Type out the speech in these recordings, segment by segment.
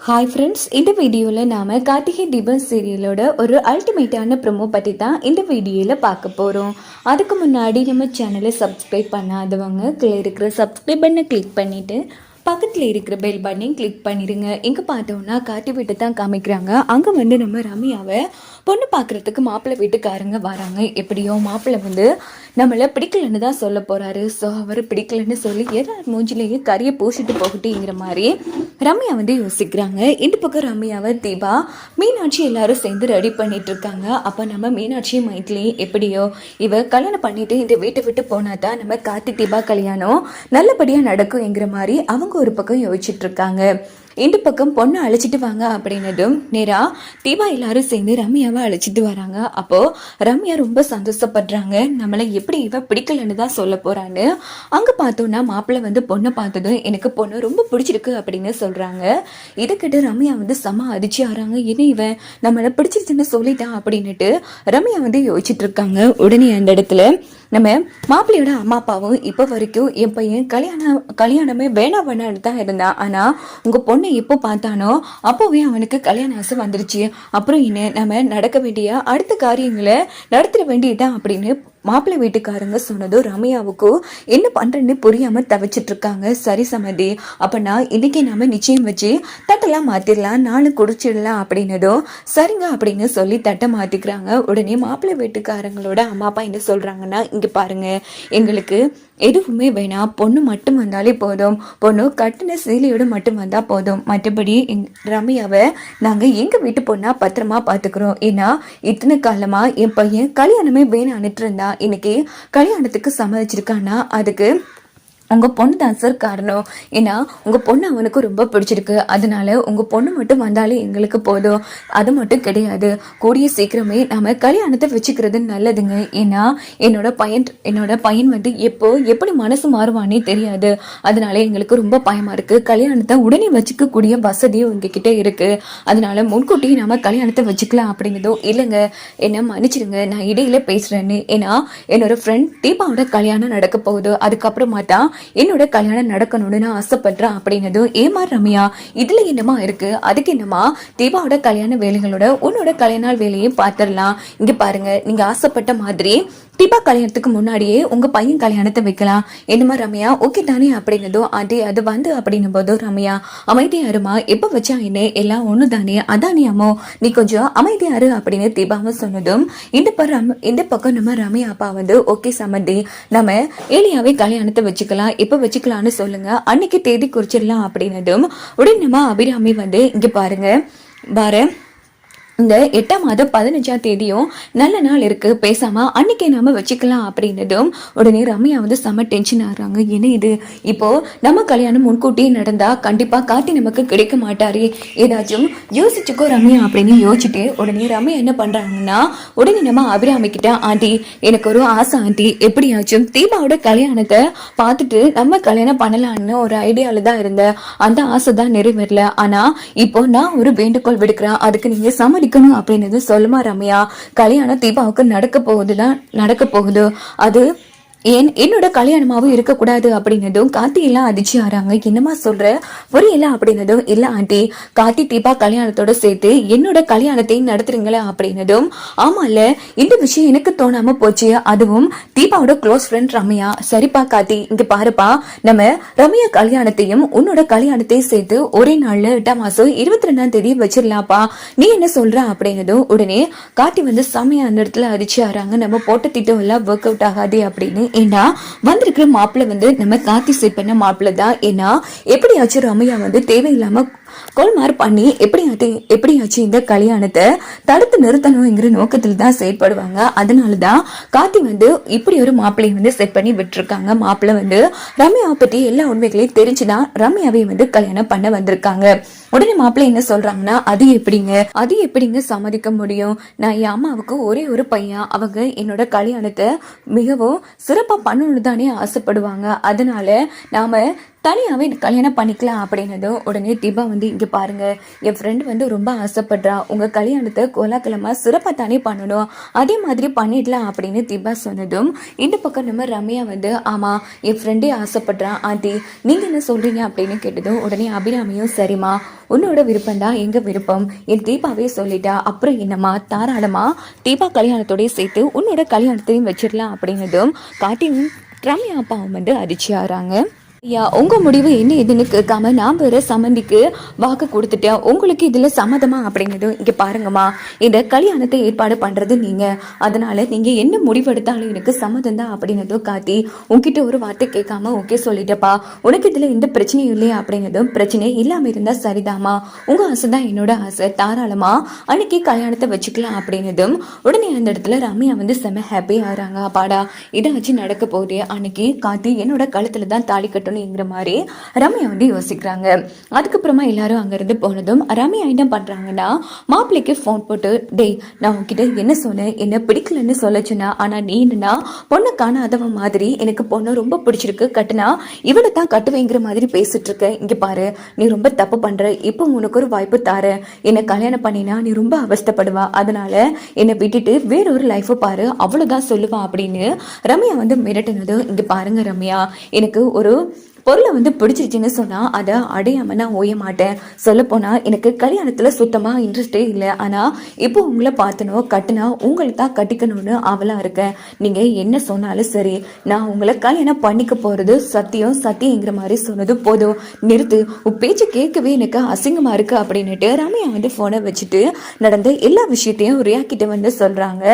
Hi friends இந்த வீடியோவில் நாம் கார்த்திகை தீபம் சீரியலோட ஒரு அல்டிமேட்டான ப்ரொமோ பற்றி தான் இந்த வீடியோவில் பார்க்க போகிறோம் அதுக்கு முன்னாடி நம்ம சேனலை சப்ஸ்கிரைப் பண்ணாதவங்க கீழே இருக்கிற சப்ஸ்கிரைப் பண்ணை கிளிக் பண்ணிவிட்டு பக்கத்தில் இருக்கிற பெல் பட்டனையும் கிளிக் பண்ணிடுங்க எங்கே பார்த்தோன்னா காட்டி விட்டு தான் காமிக்கிறாங்க. அங்கே வந்து நம்ம ரம்யாவை பொண்ணு பார்க்குறதுக்கு மாப்பிள்ளை வீட்டுக்காரங்க வராங்க. எப்படியோ மாப்பிள்ளை வந்து நம்மளை பிடிக்கலன்னு தான் சொல்ல போகிறாரு ஸோ அவர் பிடிக்கலன்னு சொல்லி எல்லார் மூஞ்சிலேயே கறியை பூசிட்டு போகட்டுங்கிற மாதிரி ரம்யா வந்து யோசிக்கிறாங்க. இந்த பக்கம் ரம்யாவை தீபா மீனாட்சி எல்லாரும் சேர்ந்து ரெடி பண்ணிட்டு இருக்காங்க. அப்போ நம்ம மீனாட்சி மைண்ட்லேயும் எப்படியோ இவ கல்யாணம் பண்ணிட்டு இந்த வீட்டை விட்டு போனா தான் நம்ம கார்த்தி தீபா கல்யாணம் நல்லபடியாக நடக்கும்ங்கிற மாதிரி அவங்க ஒரு பக்கம் யோசிச்சுட்டு இருக்காங்க. இந்த பக்கம் பொண்ணை அழைச்சிட்டு வாங்க அப்படின்னதும் நேரா தீபா எல்லாரும் சேர்ந்து ரம்யாவை அழைச்சிட்டு வராங்க. அப்போ ரம்யா ரொம்ப சந்தோஷப்படுறாங்க. நம்மளை எப்படி இவ பிடிக்கலன்னு தான் சொல்ல போறான்னு. அங்க பார்த்தோன்னா மாப்பிள்ளை வந்து பொண்ணை பார்த்ததும் எனக்கு பொண்ணு ரொம்ப பிடிச்சிருக்கு அப்படின்னு சொல்றாங்க. இதை ரம்யா வந்து செம அதிர்ச்சி ஆறாங்க. ஏன்னா இவன் நம்மளை பிடிச்சிருச்சுன்னு சொல்லிட்டான் அப்படின்னுட்டு ரம்யா வந்து யோசிச்சுட்டு இருக்காங்க. உடனே அந்த இடத்துல நம்ம மாப்பிள்ளையோட அம்மா அப்பாவும் இப்போ வரைக்கும் என் பையன் கல்யாணம் கல்யாணமே வேணா வேணான்னு தான் இருந்தான். ஆனால் உங்கள் பொண்ணை எப்போ பார்த்தானோ அப்போவே அவனுக்கு கல்யாண ஆசை வந்துருச்சு. அப்புறம் என்ன நம்ம நடக்க வேண்டிய அடுத்த காரியங்களை நடத்திட வேண்டியதுதான் அப்படின்னு மாப்பிள்ளை வீட்டுக்காரங்க சொன்னதும் ரம்யாவுக்கும் என்ன பண்ணுறேன்னு புரியாமல் தவிச்சிட்டு இருக்காங்க. சரி சமதி அப்போனா இன்றைக்கி நாம் நிச்சயம் வச்சு தட்டெல்லாம் மாற்றிடலாம் நானும் குடிச்சிடலாம் அப்படின்னதும் சரிங்க அப்படின்னு சொல்லி தட்டை மாற்றிக்கிறாங்க உடனே மாப்பிள்ளை வீட்டுக்காரங்களோட அம்மா அப்பா என்ன சொல்கிறாங்கன்னா இங்கே பாருங்கள் எங்களுக்கு எதுவுமே வேணாம் பொண்ணு மட்டும் வந்தாலே போதும். பொண்ணு கட்டின சீலையோடு மட்டும் வந்தால் போதும். மற்றபடி எங் ரம்யாவை நாங்கள் எங்கள் வீட்டு பொண்ணா பத்திரமா பார்த்துக்குறோம் ஏன்னா இத்தனை காலமாக என் பையன் கல்யாணமே வேணான்னுட்டு இருந்தா இன்னைக்கு கல்யாணத்துக்கு சம்மதிச்சிருக்கான்னா அதுக்கு உங்கள் பொண்ணு தான் சார் காரணம். ஏன்னா உங்கள் பொண்ணு அவனுக்கு ரொம்ப பிடிச்சிருக்கு. அதனால உங்கள் பொண்ணு மட்டும் வந்தாலே எங்களுக்கு போதும். அது மட்டும் கிடையாது. கூடிய சீக்கிரமே நம்ம கல்யாணத்தை வச்சுக்கிறது நல்லதுங்க. ஏன்னா என்னோட பையன் என்னோட பையன் வந்து எப்போ எப்படி மனசு மாறுவானே தெரியாது. அதனால எங்களுக்கு ரொம்ப பயமாக இருக்குது கல்யாணத்தை உடனே வச்சுக்கக்கூடிய வசதியும் உங்ககிட்ட இருக்குது அதனால முன்கூட்டியே நம்ம கல்யாணத்தை வச்சுக்கலாம் அப்படிங்கிறதோ இல்லைங்க. என்ன மன்னிச்சிடுங்க நான் இடையில பேசுகிறேன்னு ஏன்னா என்னோட ஃப்ரெண்ட் தீபாவோட கல்யாணம் நடக்க போகுது. அதுக்கப்புறமா தான் என்னோட கல்யாணம் நடக்கணும்னு நான் ஆசைப்படுறேன் அப்படின்னதும் ஏமா ரம்யா இதுல என்னமா இருக்கு? அதுக்கு என்னமா தீபாவோட கல்யாண வேலைகளோட உன்னோட கல்யாண நாள் வேலையும் பார்த்துடலாம் இங்க பாருங்க நீங்க ஆசைப்பட்ட மாதிரி தீபா கல்யாணத்துக்கு முன்னாடியே உங்க பையன் கல்யாணத்தை வைக்கலாம். என்னமா ரம்யா ஓகே தானே? அப்படின்னதும் அது அது வந்து அப்படின்னும் போதும் ரம்யா அமைதியாருமா எப்போ எப்ப வச்சா என்ன? எல்லாம் ஒண்ணு தானே அதானே அம்மோ. நீ கொஞ்சம் அமைதியாரு அப்படின்னு தீபாவும் சொன்னதும் இந்த பக்கம் இந்த பக்கம் நம்ம ரம்யா அப்பா வந்து ஓகே சமந்தி நம்ம ஏலியாவே கல்யாணத்தை வச்சுக்கலாம். எப்ப வச்சுக்கலாம்னு சொல்லுங்க. அன்னைக்கு தேதி குறிச்சிடலாம் அப்படின்னதும் உடனே அபிராமி வந்து இங்க பாருங்க. பாரு இந்த எட்டாம் மாதம் பதினஞ்சாம் தேதியும் நல்ல நாள் இருக்கு. பேசாம அன்னைக்கே நாம வச்சுக்கலாம் அப்படின்னதும் உடனே ரம்யா வந்து செம டென்ஷன் ஆகுறாங்க என்ன இது? இப்போ நம்ம கல்யாணம் முன்கூட்டியே நடந்தா கண்டிப்பா காட்டி நமக்கு கிடைக்க மாட்டாரே. ஏதாச்சும் யோசிச்சுக்கோ ரம்யா அப்படின்னு யோசிச்சுட்டு உடனே ரம்யா என்ன பண்றாங்கன்னா உடனே நம்ம அபிராமி கிட்ட ஆண்டி எனக்கு ஒரு ஆசை ஆண்டி. எப்படியாச்சும் தீபாவோட கல்யாணத்தை பார்த்துட்டு நம்ம கல்யாணம் பண்ணலாம்னு ஒரு ஐடியால தான் இருந்தேன். அந்த ஆசை தான் நிறைவேறல. ஆனா இப்போ நான் ஒரு வேண்டுகோள் விடுக்கிறேன். அதுக்கு நீங்க சம்மதிக்கணும் அப்படின்னு சொல்லுமா ரம்யா? கல்யாணம் தீபாவுக்கு நடக்க போகுதுதான் நடக்க போகுது. அது ஏன் என்னோட கல்யாணமாவும் இருக்கக்கூடாது அப்படின்னதும் கார்த்தி எல்லாம் அதிர்ச்சி ஆறாங்க. என்னமா சொல்ற? புரியல அப்படின்னதும் இல்ல ஆண்டி கார்த்தி தீபா கல்யாணத்தோட சேர்த்து என்னோட கல்யாணத்தையும் நடத்துறீங்களா? அப்படின்னதும் ஆமால இந்த விஷயம் எனக்கு தோணாம போச்சு. அதுவும் தீபாவோட க்ளோஸ் ஃப்ரெண்ட் ரம்யா. சரிப்பா கார்த்தி இங்க பாருப்பா. நம்ம ரம்யா கல்யாணத்தையும் உன்னோட கல்யாணத்தையும் சேர்த்து ஒரே நாள்ல எட்டாம் மாசம் இருபத்தி ரெண்டாம் தேதி வச்சிடலாம்ப்பா நீ என்ன சொல்ற? அப்படின்னதும் உடனே கார்த்தி வந்து செம்மையா அந்த இடத்துல அரிச்சு ஆறாங்க. நம்ம போட்ட திட்டம் எல்லாம் ஒர்க் அவுட் ஆகாது அப்படின்னு ஏன்னா வந்திருக்கிற மாப்பிள்ளை வந்து நம்ம காத்தி செட் பண்ண மாப்பிள்ளை தான். ஏன்னா எப்படியாச்சும் ரம்யா வந்து தேவையில்லாமல் கோல்மார் பண்ணி எப்படியாச்சு எப்படியாச்சும் இந்த கல்யாணத்தை தடுத்து நிறுத்தணுங்கிற நோக்கத்தில் தான் செயற்படுவாங்க. அதனால தான் கார்த்தி வந்து இப்படி ஒரு மாப்பிள்ளையை வந்து செட் பண்ணி விட்டுருக்காங்க. மாப்பிள்ளை வந்து ரம்யாவை பற்றி எல்லா உண்மைகளையும் தெரிஞ்சுதான் ரம்யாவை வந்து கல்யாணம் பண்ண வந்திருக்காங்க. உடனே மாப்பிள்ளை என்ன சொல்றாங்கன்னா அது எப்படிங்க? அது எப்படிங்க சம்மதிக்க முடியும்? நான் என் அம்மாவுக்கு ஒரே ஒரு பையன். அவங்க என்னோட கல்யாணத்தை மிகவும் சிறப்பாக பண்ணணும்னு தானே ஆசைப்படுவாங்க. அதனால நாம தனியாகவே கல்யாணம் பண்ணிக்கலாம் அப்படின்னதும் உடனே தீபா வந்து இங்கே பாருங்கள் என் ஃப்ரெண்டு வந்து ரொம்ப ஆசைப்படுறா. உங்கள் கல்யாணத்தை கோலாகலமாக சிறப்பாக தானே பண்ணணும். அதே மாதிரி பண்ணிடலாம் அப்படின்னு தீபா சொன்னதும் இந்த பக்கம் நம்ம ரம்யா வந்து ஆமாம் என் ஃப்ரெண்டே ஆசைப்படுறான் ஆண்டி நீங்கள் என்ன சொல்கிறீங்க அப்படின்னு கேட்டதும் உடனே அபிராமியும் சரிம்மா உன்னோட விருப்பம் தான் எங்கள் விருப்பம். என் தீபாவே சொல்லிட்டா. அப்புறம் என்னம்மா? தாராளமாக தீபா கல்யாணத்தோடய சேர்த்து உன்னோட கல்யாணத்தையும் வச்சிடலாம். அப்படின்னதும் காட்டியும் ரம்யா அப்பாவும் வந்து அதிர்ச்சி ஆகிறாங்க ஐயா உங்க முடிவு என்ன எதுன்னு கேட்காம நான் வேற சம்மந்திக்கு வாக்கு கொடுத்துட்டேன். உங்களுக்கு இதுல சம்மதமா அப்படிங்கிறது இங்க பாருங்கம்மா. இந்த கல்யாணத்தை ஏற்பாடு பண்றது நீங்க. அதனால நீங்க என்ன முடிவெடுத்தாலும் எனக்கு சம்மதம் தான் அப்படின்னதும் காத்தி உங்ககிட்ட ஒரு வார்த்தை கேட்காம ஓகே சொல்லிட்டப்பா. உனக்கு இதுல எந்த பிரச்சனையும் இல்லையா அப்படிங்கிறதும் பிரச்சனை இல்லாம இருந்தா சரிதாம்மா. உங்க ஆசை தான் என்னோட ஆசை. தாராளமா அன்னைக்கு கல்யாணத்தை வச்சுக்கலாம் அப்படின்னதும் உடனே அந்த இடத்துல ரம்யா வந்து செம ஹாப்பி ஆகிறாங்க. அப்பாடா இதாச்சும் நடக்க போதே அன்னைக்கு காத்தி என்னோட கழுத்துல தான் தாலி கட்டணுங்கிற மாதிரி ரம்யா வந்து யோசிக்கிறாங்க. அதுக்கப்புறமா எல்லாரும் அங்கேருந்து போனதும் ரம்யா என்ன பண்ணுறாங்கன்னா மாப்பிள்ளைக்கு ஃபோன் போட்டு டேய் நான் உங்ககிட்ட என்ன சொன்னேன்? என்ன பிடிக்கலன்னு சொல்லச்சுன்னா ஆனால் நீ என்னன்னா பொண்ணை காணாதவன் மாதிரி எனக்கு பொண்ணை ரொம்ப பிடிச்சிருக்கு. கட்டுனா இவனை தான் கட்டுவேங்கிற மாதிரி பேசிட்டு இருக்க. இங்கே பாரு நீ ரொம்ப தப்பு பண்ணுற இப்போ உனக்கு ஒரு வாய்ப்பு தார. என்னை கல்யாணம் பண்ணினா நீ ரொம்ப அவஸ்தப்படுவா. அதனால என்னை விட்டுட்டு வேறொரு லைஃப்பை பாரு. அவ்வளோதான் சொல்லுவா அப்படின்னு ரம்யா வந்து மிரட்டினது இங்கே பாருங்க ரம்யா எனக்கு ஒரு பொருளை வந்து பிடிச்சிருச்சுன்னு சொன்னால் அதை அடையாமல் நான் ஓய மாட்டேன். சொல்லப்போனால் எனக்கு கல்யாணத்தில் சுத்தமாக இன்ட்ரெஸ்டே இல்லை. ஆனால் இப்போ உங்களை பார்த்தனோ கட்டினா உங்களை தான் கட்டிக்கணும்னு அவளாக இருக்கேன். நீங்கள் என்ன சொன்னாலும் சரி நான் உங்களை கல்யாணம் பண்ணிக்க போகிறது சத்தியம் சத்தியங்கிற மாதிரி சொன்னது போதும். நிறுத்து உன் பேச்சு கேட்கவே எனக்கு அசிங்கமாக இருக்குது அப்படின்னுட்டு ரம்யா வந்து ஃபோனை வச்சுட்டு நடந்த எல்லா விஷயத்தையும் ரியா கிட்ட வந்து சொல்கிறாங்க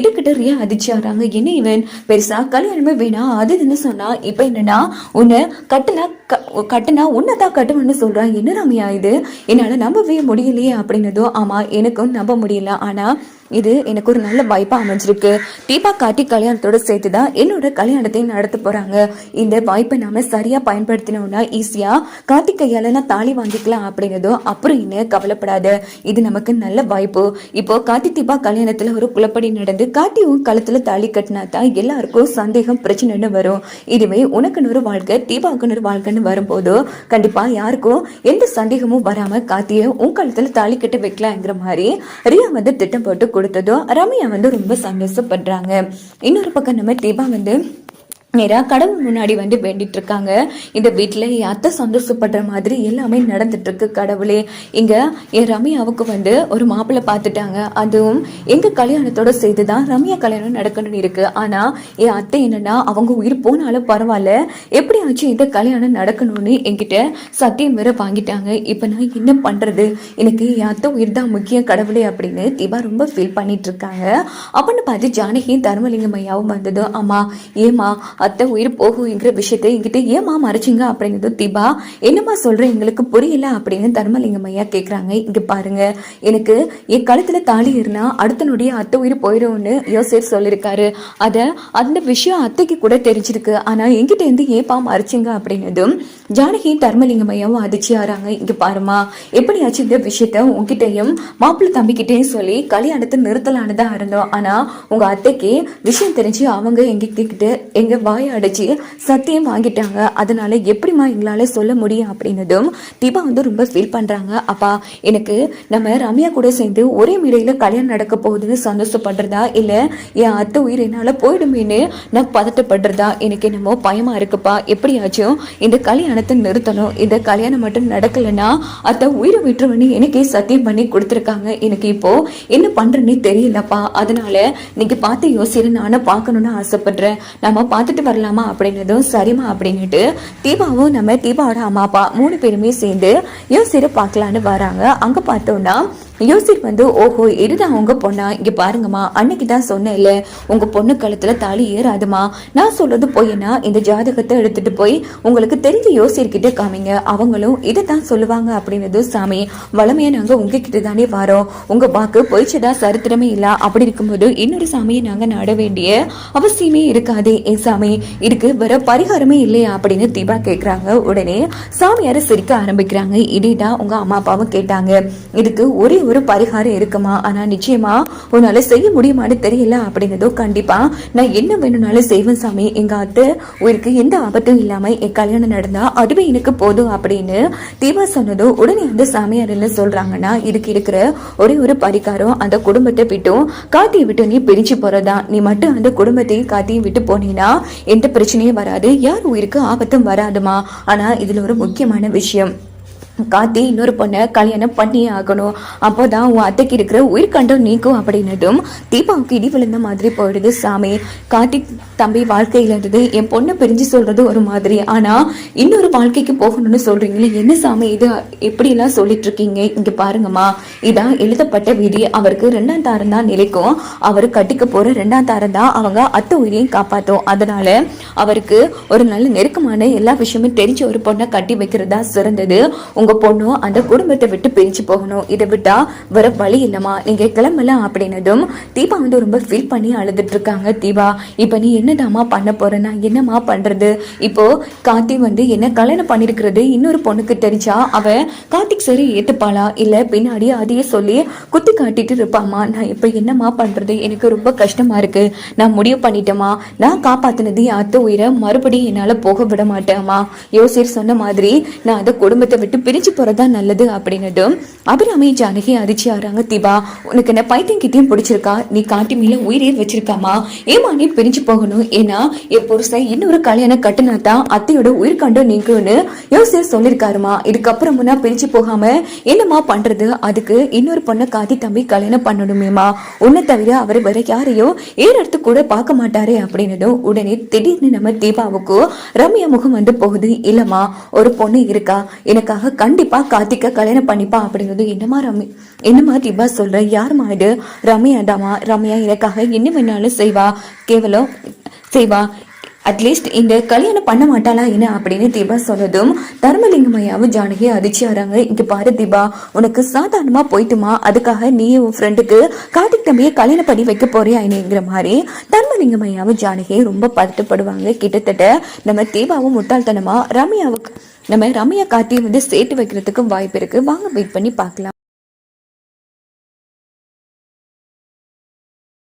இதுக்கிட்ட ரியா அதிர்ச்சி ஆகிறாங்க என்ன இவன்? பெருசாக கல்யாணமே வேணாம். அது இதுன்னு சொன்னால் இப்போ என்னன்னா உன்னை கட்டுனா க- கட்டுனா உன்னதான் கட்டுவேன்னு சொல்கிறான் என்ன ரம்யா இது? என்னால் நம்பவே முடியலையே அப்படின்னதும் ஆமாம் எனக்கும் நம்ப முடியல. ஆனால் இது எனக்கு ஒரு நல்ல வாய்ப்பாக அமைஞ்சிருக்கு. தீபா காட்டி கல்யாணத்தோட சேர்த்து தான் என்னோட கல்யாணத்தை நடத்த போகிறாங்க இந்த வாய்ப்பை நாம சரியாக பயன்படுத்தினோம்னா ஈஸியாக கார்த்தி நான் தாலி வாங்கிக்கலாம் அப்படிங்கிறதோ அப்புறம் என்ன கவலைப்படாத. இது நமக்கு நல்ல வாய்ப்பு இப்போ கார்த்தி தீபா கல்யாணத்தில் ஒரு குழப்படி நடந்து கார்த்தியும் களத்தில் தாலி கட்டினா தான் எல்லாருக்கும் சந்தேகம் பிரச்சனைன்னு வரும். இதுவே உனக்குன்னு ஒரு வாழ்க்கை தீபாவுக்குன்னு ஒரு வாழ்க்கைன்னு வரும்போது கண்டிப்பாக யாருக்கும் எந்த சந்தேகமும் வராமல் கார்த்தியை உன் கழுத்துல தாலி கட்ட வைக்கலாங்கிற மாதிரி ரியா வந்து திட்டம் போட்டு கொடுத்ததும் ரம்யா வந்து ரொம்ப சந்தோஷப்படுறாங்க. இன்னொரு பக்கம் நம்ம தீபா வந்து நேராக கடவுள் முன்னாடி வந்து வேண்டிட்டு இருக்காங்க. இந்த வீட்டில் என் அத்தை சந்தோஷப்படுற மாதிரி எல்லாமே நடந்துட்டு இருக்கு கடவுளே. இங்கே என் ரம்யாவுக்கு வந்து ஒரு மாப்பிள்ளை பார்த்துட்டாங்க அதுவும் எங்கள் கல்யாணத்தோட சேர்த்து தான் ரம்யா கல்யாணம் நடக்கணும்னு இருக்கு. ஆனால் என் அத்தை என்னன்னா அவங்க உயிர் போனாலும் பரவாயில்ல. எப்படியாச்சும் இந்த கல்யாணம் நடக்கணும்னு என்கிட்ட சத்தியம் வேற வாங்கிட்டாங்க. இப்போ நான் என்ன பண்ணுறது எனக்கு என் அத்தை உயிர் தான் முக்கியம் கடவுளே அப்படின்னு தீபா ரொம்ப ஃபீல் பண்ணிட்டு இருக்காங்க. அப்படின்னு பார்த்து ஜானகி தர்மலிங்கம் ஐயாவும் வந்தது ஆமாம் ஏமா அத்தை உயிர் போகுங்கிற விஷயத்தை என்கிட்ட ஏமா மறைச்சிங்க? அப்படிங்கிறது தீபா என்னம்மா சொல்கிறேன் எங்களுக்கு புரியல அப்படின்னு தர்மலிங்கம் ஐயா கேட்குறாங்க இங்கே பாருங்க எனக்கு என் கழுத்தில் தாலி ஏறினா அடுத்தனுடைய அத்தை உயிர் போயிடும்னு யோசேர் சொல்லியிருக்காரு அதை அந்த விஷயம் அத்தைக்கு கூட தெரிஞ்சிருக்கு. ஆனால் என்கிட்ட இருந்து ஏப்பா மறைச்சிங்க? அப்படின்னதும் ஜானகி தர்மலிங்கம் ஐயாவும் அதிர்ச்சி ஆறாங்க. இங்கே பாருமா எப்படியாச்சும் இந்த விஷயத்த உங்ககிட்டையும் மாப்பிள்ளை தம்பிக்கிட்டேயும் சொல்லி கல்யாணத்தை நிறுத்தலானதாக இருந்தோம். ஆனால் உங்கள் அத்தைக்கு விஷயம் தெரிஞ்சு அவங்க எங்கிட்ட கிட்ட வாயை அடைச்சி சத்தியம் வாங்கிட்டாங்க. அதனால எப்படிம்மா எங்களால சொல்ல முடியும் அப்படின்னதும் தீபா வந்து ரொம்ப ஃபீல் பண்றாங்க. அப்பா எனக்கு நம்ம ரம்யா கூட சேர்ந்து ஒரே மேடையில கல்யாணம் நடக்க போகுதுன்னு சந்தோஷப்படுறதா? இல்ல என் அத்தை உயிர் என்னால போயிடுமேன்னு நான் பதட்டப்படுறதா? எனக்கு என்னமோ பயமா இருக்குப்பா. எப்படியாச்சும் இந்த கல்யாணத்தை நிறுத்தணும். இந்த கல்யாணம் மட்டும் நடக்கலைன்னா அத்தை உயிரை விட்டுருவன்னு எனக்கே சத்தியம் பண்ணி கொடுத்துருக்காங்க. எனக்கு இப்போ என்ன பண்றேன்னு தெரியலப்பா. அதனால நீங்க பார்த்து யோசிச்சு நானும் பார்க்கணும்னு ஆசைப்படுறேன். நம்ம பார்த்துட்டு வரலாமா அப்படின்னதும் சரிம்மா அப்படின்னுட்டு தீபாவும் நம்ம தீபாவோட அம்மா அப்பா மூணு பேருமே சேர்ந்து யோசிச்சு பார்க்கலான்னு வராங்க. அங்கே பார்த்தோம்னா யோசிப் வந்து ஓஹோ இதுதான் உங்க பொண்ணா? இங்க பாருங்கம்மா அன்னைக்கு தான் சொன்னேன் இல்லை உங்க பொண்ணு கழுத்துல தாலி ஏறாதுமா? நான் சொல்றது பொய்னா இந்த ஜாதகத்தை எடுத்துட்டு போய் உங்களுக்கு தெரிஞ்ச யோசிக்கிட்ட காமிங்க. அவங்களும் இதை தான் சொல்லுவாங்க அப்படின்னது சாமி வளமையா நாங்க உங்ககிட்ட தானே வரோம். உங்க வாக்கு பொய்ச்சதா சரித்திரமே இல்ல. அப்படி இருக்கும்போது இன்னொரு சாமியை நாங்க நாட வேண்டிய அவசியமே இருக்காதே. ஏ சாமி இதுக்கு வேற பரிகாரமே இல்லையா? அப்படின்னு தீபா கேக்குறாங்க. உடனே சாமியார சிரிக்க ஆரம்பிக்கிறாங்க. இதேதான் உங்க அம்மா அப்பாவும் கேட்டாங்க. இதுக்கு ஒரே ஒரு பரிகாரம் இருக்குமா? ஆனா நிச்சயமா உன்னால செய்ய முடியுமான்னு தெரியல. அப்படிங்கிறதோ கண்டிப்பா நான் என்ன வேணும்னாலும் செய்வேன் சாமி. எங்க அத்தை உயிருக்கு எந்த ஆபத்தும் இல்லாம என் கல்யாணம் நடந்தா அதுவே எனக்கு போதும் அப்படின்னு தீபா சொன்னதும் உடனே அந்த சாமியார் என்ன சொல்றாங்கன்னா இதுக்கு இருக்கிற ஒரே ஒரு பரிகாரம் அந்த குடும்பத்தை விட்டும் காத்தியை விட்டு நீ பிரிச்சு போறதா? நீ மட்டும் அந்த குடும்பத்தையும் காத்தியும் விட்டு போனீங்கன்னா எந்த பிரச்சனையும் வராது. யார் உயிருக்கு ஆபத்தும் வராதுமா? ஆனா இதுல ஒரு முக்கியமான விஷயம். காத்தி இன்னொரு பொண்ணை கல்யாணம் பண்ணியே ஆகணும். அப்போதான் உன் அத்தைக்கு இருக்கிற உயிர்கண்டம் நீக்கும் அப்படின்னதும் தீபாவுக்கு இடி விழுந்த மாதிரி போயிடுது சாமி. கார்த்திக் தம்பி வாழ்க்கையில இருந்தது என் பொண்ணை பிரிஞ்சு சொல்றது ஒரு மாதிரி. ஆனா இன்னொரு வாழ்க்கைக்கு போகணும்னு சொல்றீங்களே என்ன சாமி இது? எப்படி எல்லாம் சொல்லிட்டு இருக்கீங்க? இங்க பாருங்கம்மா. இதான் எழுதப்பட்ட விதி அவருக்கு ரெண்டாம் தாரம் தான் நிலைக்கும். அவர் கட்டிக்க போற ரெண்டாம் தாரம் தான் அவங்க அத்தை உயிரையும் காப்பாத்தும். அதனால அவருக்கு ஒரு நல்ல நெருக்கமான எல்லா விஷயமும் தெரிஞ்ச ஒரு பொண்ணை கட்டி வைக்கிறதா சிறந்தது. உங்க பொண்ணும் அந்த குடும்பத்தை விட்டு பிரிஞ்சு போகணும். இதை விட்டா வர வழி இல்லைம்மா. நீங்க கிளம்பலாம் அப்படின்னதும் தீபா வந்து ரொம்ப ஃபீல் பண்ணி அழுதுட்டு இருக்காங்க. தீபா இப்ப நீ என்னதாம்மா பண்ண போறேன்னா நான் என்னம்மா பண்றது? இப்போ கார்த்தி வந்து என்ன கல்யாணம் பண்ணிருக்கிறது இன்னொரு பொண்ணுக்கு தெரிஞ்சா அவ கார்த்திக் சரி ஏத்துப்பாளா? இல்ல பின்னாடி அதையே சொல்லி குத்தி காட்டிட்டு இருப்பாமா நான் இப்ப என்னம்மா பண்றது? எனக்கு ரொம்ப கஷ்டமா இருக்கு. நான் முடிவு பண்ணிட்டேமா நான் காப்பாத்தினது என் அத்தை உயிரை மறுபடியும் என்னால போக விட மாட்டேம்மா. யோசிர் சொன்ன மாதிரி நான் அந்த குடும்பத்தை விட்டு பிரிஞ்சு போறதா நல்லது அப்படின்னதும் அபிராமி ஜானகி அதிர்ச்சி ஆறாங்க தீபா உனக்கு என்ன பைத்தியம் கிட்டியும் பிடிச்சிருக்கா? நீ காட்டி மேல உயிரே வச்சிருக்காமா? ஏமா நீ பிரிஞ்சு போகணும்? ஏன்னா என் புருஷன் இன்னொரு கல்யாணம் கட்டுனா தான் அத்தையோட உயிர் கண்டு நீங்கன்னு யோசிர் சொல்லிருக்காருமா. இதுக்கப்புறமும் நான் பிரிஞ்சு போகாம என்னம்மா பண்றது? அதுக்கு இன்னொரு பொண்ணை காதி தம்பி கல்யாணம் பண்ணணுமேமா உன்னை தவிர அவர் வேற யாரையும் ஏறெடுத்து கூட பார்க்க மாட்டாரே அப்படின்னதும் உடனே திடீர்னு நம்ம தீபாவுக்கு ரம்யா முகம் வந்து போகுது. இல்லம்மா ஒரு பொண்ணு இருக்கா? எனக்காக கண்டிப்பா கார்த்திக்க கல்யாணம் பண்ணிப்பா அப்படிங்கிறது என்னமா ரம்யா என்னமா தீபா சொல்ற? யாருமா இது? ரம்யா தாமா ரம்யா எனக்காக என்ன வேணாலும் செய்வா. கேவலம் செய்வா. அட்லீஸ்ட் இந்த கல்யாணம் பண்ண மாட்டாளா என்ன அப்படின்னு தீபா சொன்னதும் தர்மலிங்கமையாவும் ஜானகி அதிர்ச்சி ஆறாங்க. இங்க பாரு தீபா உனக்கு சாதாரணமா போயிட்டுமா? அதுக்காக நீ உன் ஃப்ரெண்டுக்கு கார்த்திக் தம்பியை கல்யாணம் பண்ணி வைக்க போறியா என்னங்கிற மாதிரி தர்மலிங்கமையாவும் ஜானகி ரொம்ப பதட்டப்படுவாங்க. கிட்டத்தட்ட நம்ம தீபாவும் முட்டாள்தனமா ரம்யாவுக்கு நம்ம ரம்யா கார்த்தியை வந்து சேர்த்து வைக்கிறதுக்கும் வாய்ப்பு இருக்கு. வாங்க வெயிட் பண்ணி பார்க்கலாம்.